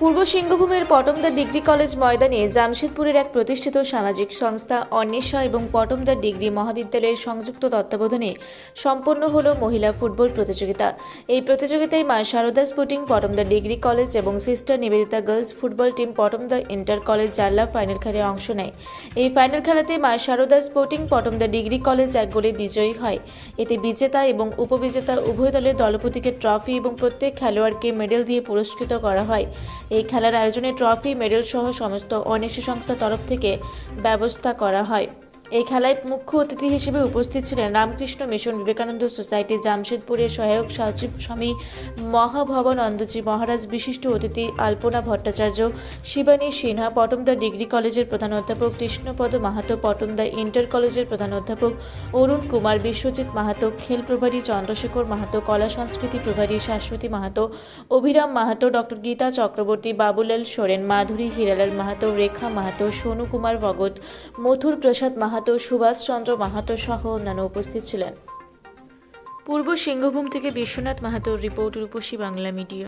পূর্ব সিংহভূমের Patamda degree college ময়দানে জামশেদপুরের এক প্রতিষ্ঠিত সামাজিক সংস্থা অন্বেষা এবং পটমদা ডিগ্রি মহাবিদ্যালয়ের সংযুক্ত তত্ত্বাবধানে সম্পন্ন হল মহিলা ফুটবল প্রতিযোগিতা। এই প্রতিযোগিতায় Maa Sharda sporting Patamda degree college এবং sister Nivedita girls football team Patamda inter college জাল্লা ফাইনাল খেলায় অংশ নেয়। এই ফাইনাল খেলাতে Maa Sharda sporting Patamda degree college এক গোলে বিজয়ী হয়। এতে বিজেতা এবং উপবিজেতা উভয় দলের দলপতিকে ট্রফি এবং প্রত্যেক খেলোয়াড়কে মেডেল দিয়ে পুরস্কৃত করা হয়। এই খেলার আয়োজনে ট্রফি মেডেল সহ সমস্ত অন্বেষী সংস্থার তরফ থেকে ব্যবস্থা করা হয়। এই খেলায় মুখ্য অতিথি হিসেবে উপস্থিত ছিলেন রামকৃষ্ণ মিশন বিবেকানন্দ সোসাইটি জামশেদপুরের সহায়ক সচিব স্বামী মহাভবানন্দজি মহারাজ, বিশিষ্ট অতিথি আলপনা ভট্টাচার্য, শিবানী সিনহা, পটমদা ডিগ্রি কলেজের প্রধান অধ্যাপক কৃষ্ণপদ মাহাতো, পটমদা ইন্টার কলেজের প্রধান অধ্যাপক অরুণ কুমার, বিশ্বজিৎ মাহাতো, খেল প্রভারী চন্দ্রশেখর মাহাতো, কলা সংস্কৃতি প্রভারী শাশ্বতী মাহাতো, অভিরাম মাহাতো, ডক্টর গীতা চক্রবর্তী, বাবুলাল সোরেন, মাধুরী হিরালাল মাহাতো, রেখা মাহাতো, সোনু কুমার ভগত, মথুর প্রসাদ মাহাতো সুভাষচন্দ্র মাহাতো সহ অন্যান্য উপস্থিত ছিলেন। পূর্ব সিংহভূম থেকে বিশ্বনাথ মাহাতোর রিপোর্ট রূপসী বাংলা মিডিয়া।